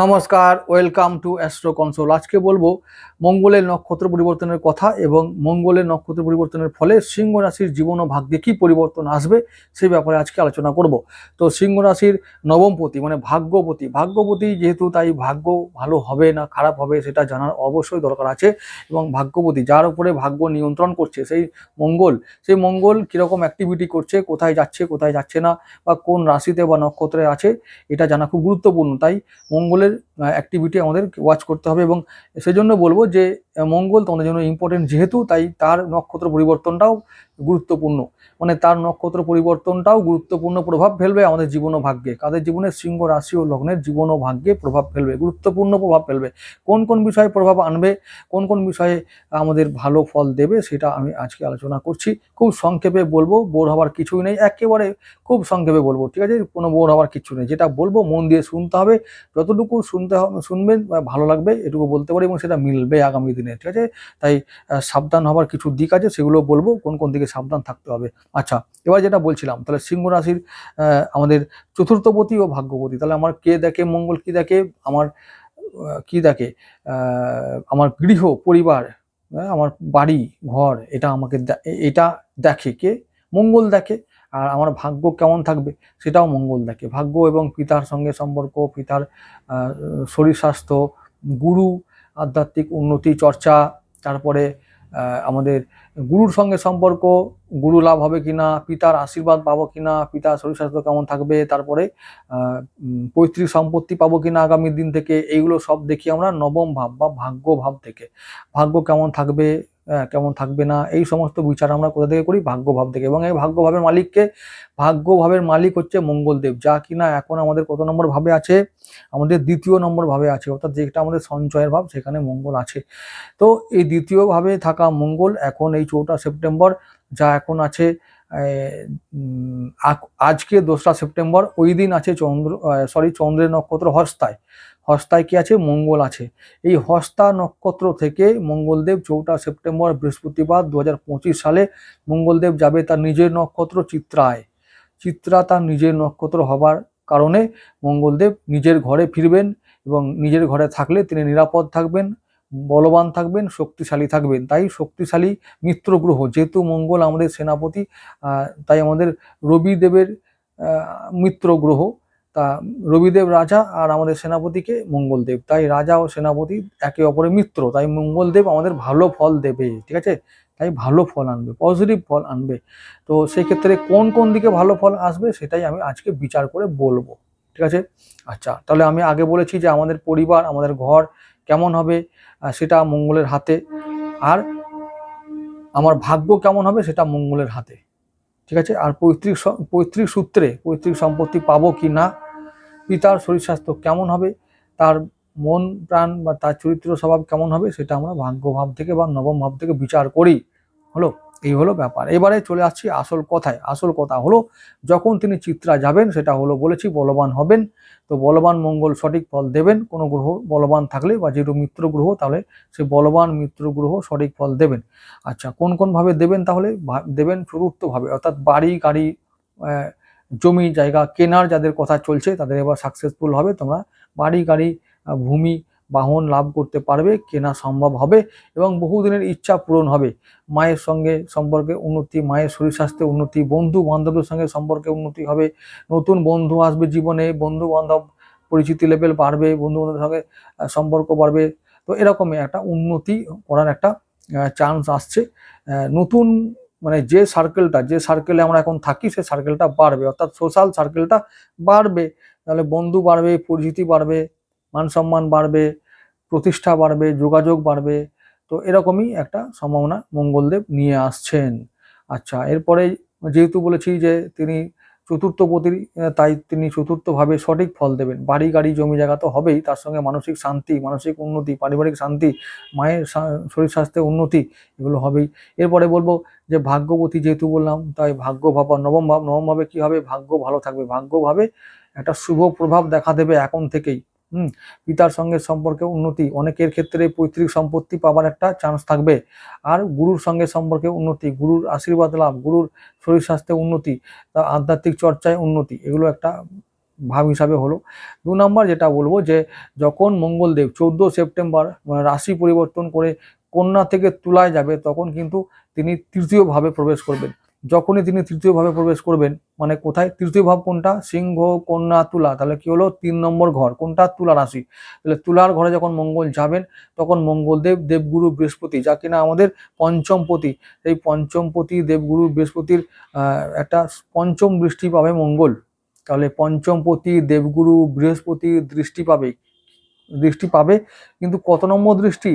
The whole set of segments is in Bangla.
নমস্কার, ওয়েলকাম টু অ্যাস্ট্রো কনসোল। আজকে বলব মঙ্গলের নক্ষত্র পরিবর্তনের কথা এবং মঙ্গলের নক্ষত্র পরিবর্তনের ফলে সিংহ রাশির জীবন ও ভাগ্যে কী পরিবর্তন আসবে সেই ব্যাপারে আজকে আলোচনা করব। তো সিংহ রাশির নবমপতি মানে ভাগ্যপতি ভাগ্যপতি যেহেতু তাই ভাগ্য ভালো হবে না, খারাপ হবে সেটা জানার অবশ্যই দরকার আছে এবং ভাগ্যপতি যার উপরে ভাগ্য নিয়ন্ত্রণ করছে, সেই মঙ্গল সেই মঙ্গল কীরকম অ্যাক্টিভিটি করছে, কোথায় যাচ্ছে কোথায় যাচ্ছে না বা কোন রাশিতে বা নক্ষত্রে আছে, এটা জানা খুব গুরুত্বপূর্ণ। তাই মঙ্গলের অ্যাক্টিভিটি আমাদের ওয়াচ করতে হবে এবং সেজন্য বলব যে মঙ্গল তোমাদের জন্য ইম্পর্টেন্ট যেহেতু তাই তার নক্ষত্র পরিবর্তনটাও গুরুত্বপূর্ণ। মানে তার নক্ষত্র পরিবর্তনটাও গুরুত্বপূর্ণ প্রভাব ফেলবে আমাদের জীবন ও ভাগ্যে। কাদের জীবনে সিংহ, রাশি ও লগ্নের জীবন ও ভাগ্যে প্রভাব ফেলবে, গুরুত্বপূর্ণ প্রভাব ফেলবে। কোন কোন বিষয়ে প্রভাব আনবে, কোন কোন বিষয়ে আমাদের ভালো ফল দেবে সেটা আমি আজকে আলোচনা করছি। খুব সংক্ষেপে বলব, বোর হওয়ার কিছুই নেই, একেবারে খুব সংক্ষেপে বলব, ঠিক আছে? কোনো বোর হওয়ার কিছু নেই। যেটা বলব, মন দিয়ে শুনতে হবে, যতটুকু শুনতে হবে, শুনবেন ভালো লাগবে, এটুকু বলতে পারি এবং সেটা মিলবে আগামী দিনে, ঠিক আছে? তাই সাবধান হওয়ার কিছু দিক আছে, সেগুলো বলব, কোন কোন দিকে সাবধান থাকতে হবে। আচ্ছা এবার যেটা বলছিলাম তাহলে সিংহ রাশির আমাদের চতুর্থপতি ও ভাগ্যপতি তাহলে আমার কে দেখে মঙ্গল কি দেখে? আমার কি দেখে? আমার গৃহ পরিবার হ্যাঁ, আমার বাড়ি ঘর এটা আমাকে এটা দেখে কে? মঙ্গল দেখে। আর আমার ভাগ্য কেমন থাকবে? সেটাও মঙ্গল দেখে। ভাগ্য এবং পিতার সঙ্গে সম্পর্ক পিতার শরীর স্বাস্থ্য গুরু আধ্যাত্মিক উন্নতি চর্চা তারপরে আমাদের গুরুর সঙ্গে সম্পর্ক, গুরু লাভ হবে কিনা, পিতার আশীর্বাদ পাবো কিনা, পিতার শরীর স্বাস্থ্য কেমন থাকবে, তারপরে পৈতৃক সম্পত্তি পাবো কিনা আগামী দিন থেকে, এইগুলো সব দেখি আমরা নবম ভাব বা ভাগ্য ভাব থেকে। ভাগ্য কেমন থাকবে কেমন থাকবে না, এই সমস্ত বিচার আমরা কোথা থেকে করি? ভাগ্য ভাব থেকে। এবং এই ভাগ্য ভাবের মালিককে ভাগ্য ভাবের মালিক হচ্ছে মঙ্গলদেব, যা কিনা এখন আমাদের কত নম্বর ভাবে আছে? আমাদের দ্বিতীয় নম্বর ভাবে আছে, অর্থাৎ যেটা আমাদের সঞ্চয়ের ভাব, সেখানে মঙ্গল আছে। তো এই দ্বিতীয় ভাবে থাকা মঙ্গল এখন এই চৌঠা সেপ্টেম্বর, যা এখন আছে আজকে দোসরা সেপ্টেম্বর, ওই দিন আছে চন্দ্র সরি চন্দ্রের নক্ষত্র হস্তায়। হস্তায় কি আছে? মঙ্গল আছে। এই হস্তা নক্ষত্র থেকে মঙ্গলদেব চৌঠা সেপ্টেম্বর বৃহস্পতিবার দু হাজার পঁচিশ সালে মঙ্গলদেব যাবে তার নিজের নক্ষত্র চিত্রায়। চিত্রা তার নিজের নক্ষত্র হবার কারণে মঙ্গলদেব নিজের ঘরে ফিরবেন এবং নিজের ঘরে থাকলে তিনি নিরাপদ থাকবেন, বলবান থাকবেন, শক্তিশালী থাকবেন। তাই শক্তিশালী মিত্র গ্রহ যেহেতু মঙ্গল আমাদের সেনাপতি তাই আমাদের রবিদেবের মিত্র গ্রহ তা রবিদেব রাজা আর আমাদের সেনাপতিকে মঙ্গলদেব। তাই রাজা ও সেনাপতি একে অপরের মিত্র, তাই মঙ্গলদেব আমাদের ভালো ফল দেবে, ঠিক আছে? তাই ভালো ফল আনবে পজিটিভ ফল আনবে। তো সেই ক্ষেত্রে কোন কোন দিকে ভালো ফল আসবে সেটাই আমি আজকে বিচার করে বলব, ঠিক আছে? আচ্ছা তাহলে আমি আগে বলেছি যে আমাদের পরিবার, আমাদের ঘর কেমন হবে সেটা মঙ্গলের হাতে। আর আমার ভাগ্য কেমন হবে সেটা মঙ্গলের হাতে, ঠিক আছে? আর পৈতৃক পৈতৃক সূত্রে, পৈতৃক সম্পত্তি পাবো কি না পিতার শরীর স্বাস্থ্য কেমন হবে, তার মন, প্রাণ বা তার চরিত্র স্বভাব কেমন হবে সেটা আমরা ভাগ্য ভাব থেকে বা নবম ভাব থেকে বিচার করি। হলো, এই হলো ব্যাপার। এবারে চলে আসছি আসল কথায়। আসল কথা হলো, যখন তিনি চিত্রা যাবেন, সেটা হলো বলেছি, বলবান হবেন, তো বলবান মঙ্গল সঠিক ফল দেবেন। কোনো গ্রহ বলবান থাকলে বা যেহেতু মিত্র গ্রহ, তাহলে সে বলবান মিত্র গ্রহ সঠিক ফল দেবেন। আচ্ছা কোন কোন ভাবে দেবেন তাহলে? দেবেন চতুর্থভাবে অর্থাৎ বাড়ি, গাড়ি জমি জায়গা কেনার যাদের কথা চলছে, তাদের এবার সাকসেসফুল হবে। তোমরা বাড়ি, গাড়ি ভূমি, বাহন লাভ করতে পারবে, কেনা সম্ভব হবে এবং বহুদিনের ইচ্ছা পূরণ হবে। মায়ের সঙ্গে সম্পর্কে উন্নতি, মায়ের শরীর স্বাস্থ্যে উন্নতি, বন্ধু বান্ধবের সঙ্গে সম্পর্কে উন্নতি হবে। নতুন বন্ধু আসবে জীবনে, বন্ধু বান্ধব পরিচিতি লেভেল বাড়বে, বন্ধু বান্ধবের সঙ্গে সম্পর্ক বাড়বে। তো এরকমই একটা উন্নতি করার একটা চান্স আসছে। নতুন মানে যে সার্কেলটা যে সার্কেলে আমরা এখন থাকি, সে সার্কেলটা বাড়বে। অর্থাৎ সোশ্যাল সার্কেলটা বাড়বে। তাহলে বন্ধু বাড়বে, পরিচিতি বাড়বে মান সম্মান বাড়বে, প্রতিষ্ঠা বাড়বে, যোগাযোগ বাড়বে। তো এরকমই একটা সম্ভাবনা মঙ্গলদেব নিয়ে আসছেন। আচ্ছা এরপরে যেহেতু বলেছি যে তিনি চতুর্থ পতির তাই তিনি চতুর্থভাবে সঠিক ফল দেবেন। বাড়ি, গাড়ি, জমি জায়গা তো হবেই, তার সঙ্গে মানসিক শান্তি, মানসিক উন্নতি, পারিবারিক শান্তি, মায়ের শরীর স্বাস্থ্যের উন্নতি, এগুলো হবেই। এরপরে বলব যে ভাগ্যপতি যেহেতু বললাম, তাই ভাগ্য ভাবা নবম ভাব নবমভাবে ভাবে কি হবে? ভাগ্য ভালো থাকবে। ভাগ্যভাবে একটা শুভ প্রভাব দেখা দেবে এখন থেকেই। হুম, পিতার সঙ্গে সম্পর্কে উন্নতি। অনেকের ক্ষেত্রে পৈতৃক সম্পত্তি পাবার একটা চান্স থাকবে। আর গুরুর সঙ্গে সম্পর্কে উন্নতি, গুরুর আশীর্বাদ লাভ, গুরুর শরীর স্বাস্থ্যে উন্নতি, তা আধ্যাত্মিক চর্চায় উন্নতি, এগুলো একটা ভাব হিসাবে হলো। দু নম্বর যেটা বলব যে, যখন মঙ্গলদেব চোদ্দ সেপ্টেম্বর মানে রাশি পরিবর্তন করে কন্যা থেকে তুলায় যাবে, তখন কিন্তু তিনি তৃতীয়ভাবে প্রবেশ করবেন। যখনই তিনি তৃতীয় ভাবে প্রবেশ করবেন মানে কোথায়? তৃতীয় ভাব কোনটা? সিংহ, কন্যা, তুলা। তাহলে কি হলো? তিন নম্বর ঘর। কোনটা? তুলা রাশি। তাহলে তুলার ঘরে যখন মঙ্গল যাবেন, তখন মঙ্গলদেব দেবগুরু বৃহস্পতি, যা কিনা আমাদের পঞ্চমপতি। এই পঞ্চমপতি দেবগুরু বৃহস্পতির একটা পঞ্চম দৃষ্টি পাবে মঙ্গল। তাহলে পঞ্চমপতি দেবগুরু বৃহস্পতি দৃষ্টি পাবে দৃষ্টি পাবে। কিন্তু কত নম্বর দৃষ্টি?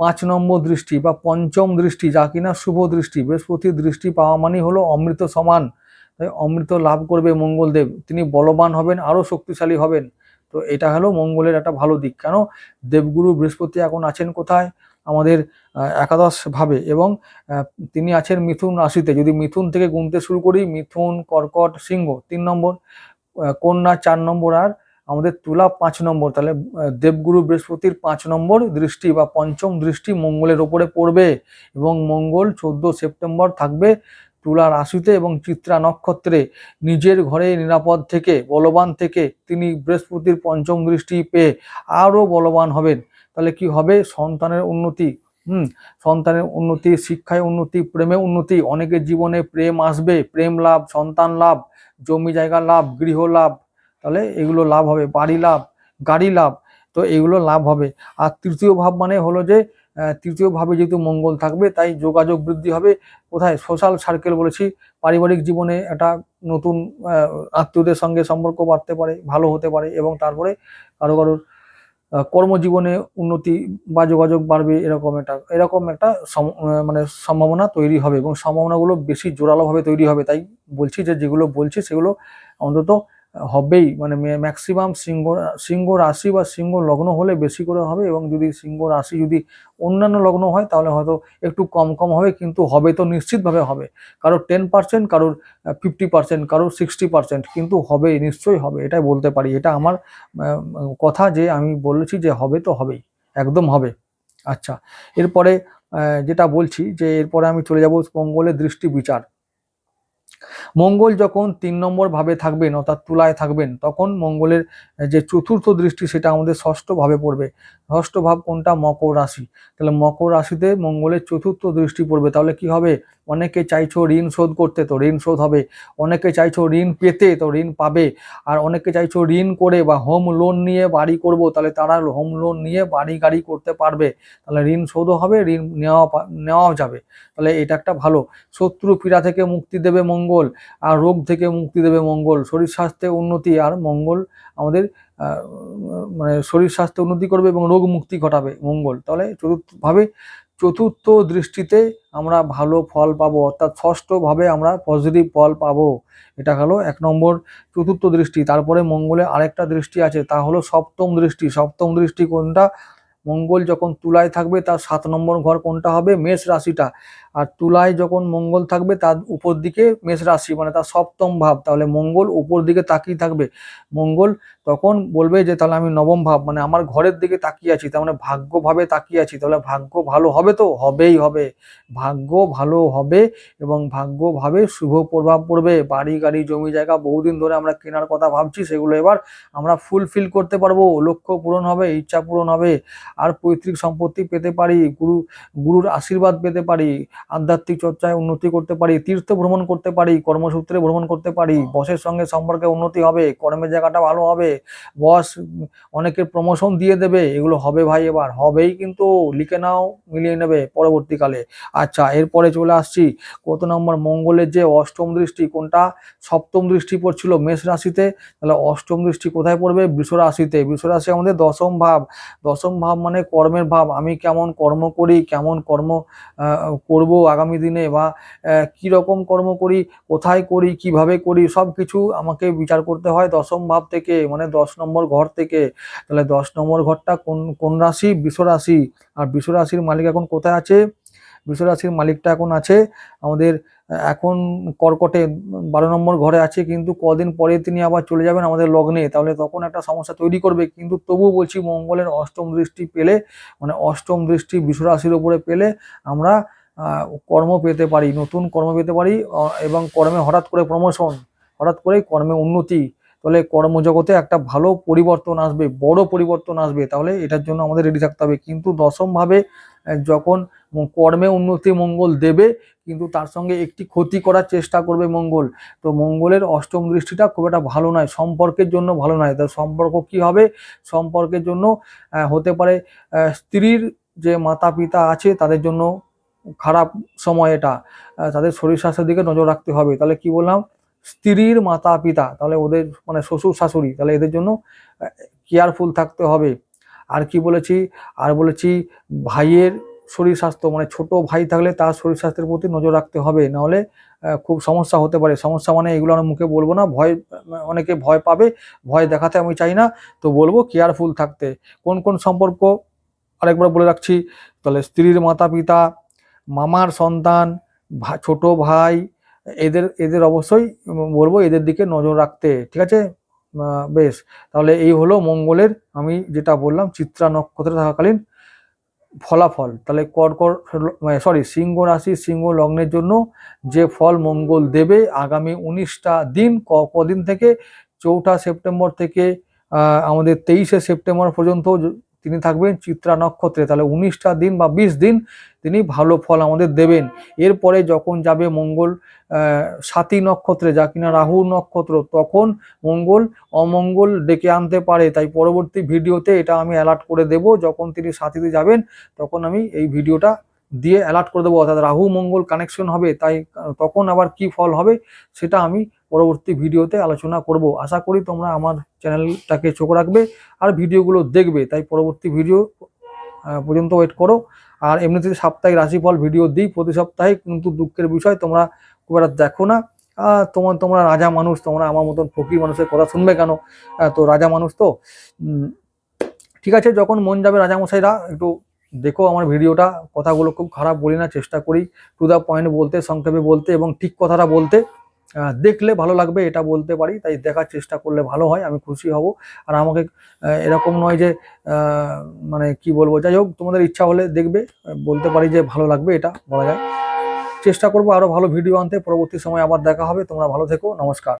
পাঁচ নম্বর দৃষ্টি বা পঞ্চম দৃষ্টি যা কিনা শুভ দৃষ্টি বৃহস্পতির দৃষ্টি পাওয়া মানে হলো অমৃত সমান। তাই অমৃত লাভ করবে মঙ্গলদেব তিনি বলবান হবেন আরও শক্তিশালী হবেন। তো এটা হলো মঙ্গলের একটা ভালো দিক। কেন? দেবগুরু বৃহস্পতি এখন আছেন কোথায়? আমাদের আহ, একাদশ ভাবে এবং তিনি আছেন মিথুন রাশিতে। যদি মিথুন থেকে গুনতে শুরু করি মিথুন কর্কট সিংহ তিন নম্বর কন্যা চার নম্বর আর আমাদের তুলা পাঁচ নম্বর, তাহলে দেবগুরু বৃহস্পতির পাঁচ নম্বর দৃষ্টি বা পঞ্চম দৃষ্টি মঙ্গলের ওপরে পড়বে এবং মঙ্গল চোদ্দ সেপ্টেম্বর থাকবে তুলা রাশিতে এবং চিত্রা নক্ষত্রে। নিজের ঘরে নিরাপদ থেকে, বলবান থেকে তিনি বৃহস্পতির পঞ্চম দৃষ্টি পেয়ে আরও বলবান হবেন। তাহলে কি হবে? সন্তানের উন্নতি, হুম, সন্তানের উন্নতি, শিক্ষায় উন্নতি, প্রেমে উন্নতি। অনেকের জীবনে প্রেম আসবে, প্রেম লাভ, সন্তান লাভ, জমি জায়গা লাভ, গৃহ লাভ তাহলে এগুলো লাভ হবে বাড়ি লাভ গাড়ি লাভ তো এগুলো লাভ হবে। আর তৃতীয় ভাব মানে হলো যে আহ, তৃতীয় ভাবে যেহেতু মঙ্গল থাকবে তাই যোগাযোগ বৃদ্ধি হবে। কোথায়? সোশ্যাল সার্কেল বলেছি পারিবারিক জীবনে একটা নতুন আত্মীয়দের সঙ্গে সম্পর্ক বাড়তে পারে ভালো হতে পারে এবং তারপরে কারও কারোর কর্মজীবনে উন্নতি বা যোগাযোগ বাড়বে এরকম একটা এরকম একটা মানে সম্ভাবনা তৈরি হবে এবং সম্ভাবনাগুলো বেশি জোরালোভাবে তৈরি হবে। তাই বলছি যে যেগুলো বলছি সেগুলো অন্তত হবেই। মানে ম্যাক্সিমাম সিংহ সিংহ রাশি বা সিংহ লগ্ন হলে বেশি করে হবে এবং যদি সিংহ রাশি যদি অন্যান্য লগ্ন হয় তাহলে হয়তো একটু কম কম হবে কিন্তু হবে তো নিশ্চিতভাবে হবে। কারোর টেন পার্সেন্ট কারোর ফিফটি পার্সেন্ট কারোর সিক্সটি পার্সেন্ট কিন্তু হবে, নিশ্চয়ই হবে, এটাই বলতে পারি। এটা আমার কথা যে আমি বলেছি যে হবে তো হবেই, একদম হবে। আচ্ছা এরপরে যেটা বলছি যে এরপরে আমি চলে যাব মঙ্গলের দৃষ্টি বিচার। মঙ্গল যখন তিন নম্বর ভাবে থাকবেন, অর্থাৎ তুলায় থাকবেন, তখন মঙ্গলের যে চতুর্থ দৃষ্টি, সেটা আমাদের ষষ্ঠ ভাবে পড়বে। ভাব কোনটা? মকর রাশি। তাহলে মকর রাশিতে মঙ্গলের চতুর্থ দৃষ্টি পড়বে। তাহলে কি হবে? অনেকে চাইছো ঋণ শোধ করতে, তো ঋণ শোধ হবে। অনেকে চাইছো ঋণ পেতে, তো ঋণ পাবে। আর অনেকে চাইছো ঋণ করে বা হোম লোন নিয়ে বাড়ি করব, তাহলে তারা হোম লোন নিয়ে বাড়ি গাড়ি করতে পারবে। তাহলে ঋণ শোধও হবে, ঋণ নেওয়া নেওয়াও যাবে। তাহলে এটা একটা ভালো। শত্রু পীড়া থেকে মুক্তি দেবে মঙ্গল, আর রোগ থেকে মুক্তি দেবে মঙ্গল। শরীর স্বাস্থ্যে উন্নতি, আর মঙ্গল আমাদের মানে শরীর স্বাস্থ্য উন্নতি করবে এবং রোগ মুক্তি ঘটাবে মঙ্গল। তাহলে চতুর্থভাবে চতুর্থ দৃষ্টিতে আমরা ভালো ফল পাবো, অর্থাৎ ষষ্ঠভাবে আমরা পজিটিভ ফল পাবো। এটা হলো এক নম্বর চতুর্থ দৃষ্টি। তারপরে মঙ্গলে আরেকটা দৃষ্টি আছে, তা হলো সপ্তম দৃষ্টি। সপ্তম দৃষ্টি কোনটা? মঙ্গল যখন তুলায় থাকবে, তার সাত নম্বর ঘর কোনটা হবে? মেষ রাশিটা। আর তুলায় যখন মঙ্গল থাকবে, তার উপর দিকে মেষ রাশি মানে তার সপ্তম ভাব, তাহলে মঙ্গল উপর দিকে তাকিয়ে থাকবে। মঙ্গল তখন বলবে যে, তাহলে আমি নবম ভাব মানে আমার ঘরের দিকে তাকিয়ে আছি, তার মানে ভাগ্যভাবে তাকিয়ে আছি, তাহলে ভাগ্য ভালো হবে তো? হবেই হবে, ভাগ্য ভালো হবে এবং ভাগ্যভাবে শুভ প্রভাব পড়বে। বাড়ি, গাড়ি, জমি জায়গা বহুদিন ধরে আমরা কেনার কথা ভাবছি, সেগুলো এবার আমরা ফুলফিল করতে পারব। লক্ষ্য পূরণ হবে, ইচ্ছা পূরণ হবে। আর পৈতৃক সম্পত্তি পেতে পারি, গুরু, গুরুর আশীর্বাদ পেতে পারি। আধ্যাত্মিক চর্চায় উন্নতি করতে পারি তীর্থ ভ্রমণ করতে পারি কর্মসূত্রে ভ্রমণ করতে পারি বসের সঙ্গে সম্পর্কে উন্নতি হবে কর্মের জায়গাটা ভালো হবে বস অনেকের প্রমোশন দিয়ে দেবে এগুলো হবে ভাই এবার হবেই কিন্তু লিখে নাও মিলিয়ে নেবে পরবর্তীকালে। আচ্ছা এরপরে চলে আসছি কত নম্বর মঙ্গলের যে অষ্টম দৃষ্টি কোনটা? সপ্তম দৃষ্টি পড়ছিল মেষ রাশিতে তাহলে অষ্টম দৃষ্টি কোথায় পড়বে? বৃষ রাশিতে বৃষ রাশি আমাদের দশম ভাব দশম ভাব মানে কর্মের ভাব আমি কেমন কর্ম করি কেমন কর্ম আহ, করব আগামী দিনে বা কি রকম কর্ম করি, কোথায় করি, কীভাবে করি সব কিছু আমাকে বিচার করতে হয় দশম ভাব থেকে মানে দশ নম্বর ঘর থেকে। তাহলে দশ নম্বর ঘরটা কোন কোন রাশি? বৃষ রাশি। আর বৃষ রাশির মালিক এখন কোথায় আছে? বৃষ রাশির মালিকটা এখন আছে আমাদের এখন কর্কটে, বারো নম্বর ঘরে আছে, কিন্তু কদিন পরে তিনি আবার চলে যাবেন আমাদের লগ্নে। তাহলে তখন একটা সমস্যা তৈরি করবে। কিন্তু তবুও বলছি মঙ্গলের অষ্টম দৃষ্টি পেলে মানে অষ্টম দৃষ্টি বৃষ রাশির উপরে পেলে আমরা কর্ম পেতে পারি, নতুন কর্ম পেতে পারি এবং কর্মে হঠাৎ করে প্রমোশন হঠাৎ করে কর্মে উন্নতি, তাহলে কর্মজগতে একটা ভালো পরিবর্তন আসবে, বড় পরিবর্তন আসবে, তাহলে এটার জন্য আমাদের রেডি থাকতে হবে। কিন্তু দশমভাবে যখন কর্মে উন্নতি মঙ্গল দেবে, কিন্তু তার সঙ্গে একটি ক্ষতি করার চেষ্টা করবে মঙ্গল। তো মঙ্গলের অষ্টম দৃষ্টিটা খুব একটা ভালো নয়, সম্পর্কের জন্য ভালো নয়। তো সম্পর্ক কি হবে? সম্পর্কের জন্য হতে পারে স্ত্রীর যে মাতা পিতা আছে, তাদের জন্য খারাপ সময় এটা। তাদের শরীর স্বাস্থ্যের দিকে নজর রাখতে হবে। তাহলে কি বললাম? স্ত্রীর মাতা পিতা তাহলে ওদের মানে শ্বশুর শাশুড়ি তাহলে এদের জন্য কেয়ারফুল থাকতে হবে। আর কি বলেছি? আর বলেছি, ভাইয়ের শরীর স্বাস্থ্য মানে ছোট ভাই থাকলে তার শরীর স্বাস্থ্যের প্রতি নজর রাখতে হবে। নাহলে খুব সমস্যা হতে পারে। সমস্যা মানে এগুলো আমি মুখে বলব না। ভয় অনেকে ভয় পাবে, ভয় দেখাতে আমি চাই না। তো বলব কেয়ারফুল থাকতে। কোন কোন সম্পর্ক? আরেকবার বলে রাখছি। তাহলে স্ত্রীর মাতা পিতা মামার সন্তান ছোট ভাই, এদের এদের অবশ্যই বলব এদের দিকে নজর রাখতে, ঠিক আছে? বেশ, তাহলে এই হলো মঙ্গলের, আমি যেটা বললাম, চিত্রা নক্ষত্রে থাকাকালীন ফলাফল। তাহলে কর্কর সরি সিংহ রাশি, সিংহ লগ্নের জন্য যে ফল মঙ্গল দেবে আগামী উনিশটা দিন, ক- কদিন থেকে, চৌঠা সেপ্টেম্বর থেকে আমাদের তেইশে সেপ্টেম্বর পর্যন্ত তিনি থাকবেন চিত্রা নক্ষত্রে। তাহলে উনিশটা দিন বা বিশ দিন তিনি ভালো ফল আমাদের দেবেন। এরপরে যখন যাবে মঙ্গল সাতী নক্ষত্রে, যা কিনা রাহু নক্ষত্র, তখন মঙ্গল অমঙ্গল ডেকে আনতে পারে। তাই পরবর্তী ভিডিওতে এটা আমি অ্যালার্ট করে দেব। যখন তিনি সাথীতে যাবেন, তখন আমি এই ভিডিওটা দিয়ে অ্যালার্ট করে দেবো। অর্থাৎ রাহু মঙ্গল কানেকশন হবে, তাই তখন আবার কি ফল হবে, সেটা আমি পরবর্তী ভিডিওতে আলোচনা করব। আশা করি তোমরা আমার চ্যানেলটাকে চোখ রাখবে আর ভিডিওগুলো দেখবে। তাই পরবর্তী ভিডিও পর্যন্ত ওয়েট করো। আর এমনিতে সাপ্তাহিক রাশিফল ভিডিও দিই প্রতি সপ্তাহে, কিন্তু দুঃখের বিষয় তোমরা খুব একটা দেখো না। তোমার তোমরা রাজা মানুষ, তোমরা আমার মতন ফকির মানুষের কথা শুনবে কেন? তো রাজা মানুষ তো? ঠিক আছে, যখন মন যাবে রাজামশাইরা, একটু দেখো আমার ভিডিওটা। কথাগুলো খুব খারাপ বলি না, চেষ্টা করি। টু দ্য পয়েন্ট বলতে, সংক্ষেপে বলতে এবং ঠিক কথাটা বলতে। দেখলে ভালো লাগবে, এটা বলতে পারি। তাই দেখার চেষ্টা করলে ভালো হয়, আমি খুশি হব। আর আমাকে এরকম নয় যে মানে কি বলব, যাই হোক, তোমাদের ইচ্ছা হলে দেখবে, বলতে পারি যে ভালো লাগবে এটা, বলা যায়। চেষ্টা করব আরও ভালো ভিডিও আনতে, পরবর্তী সময় আবার দেখা হবে, তোমরা ভালো থেকো, নমস্কার।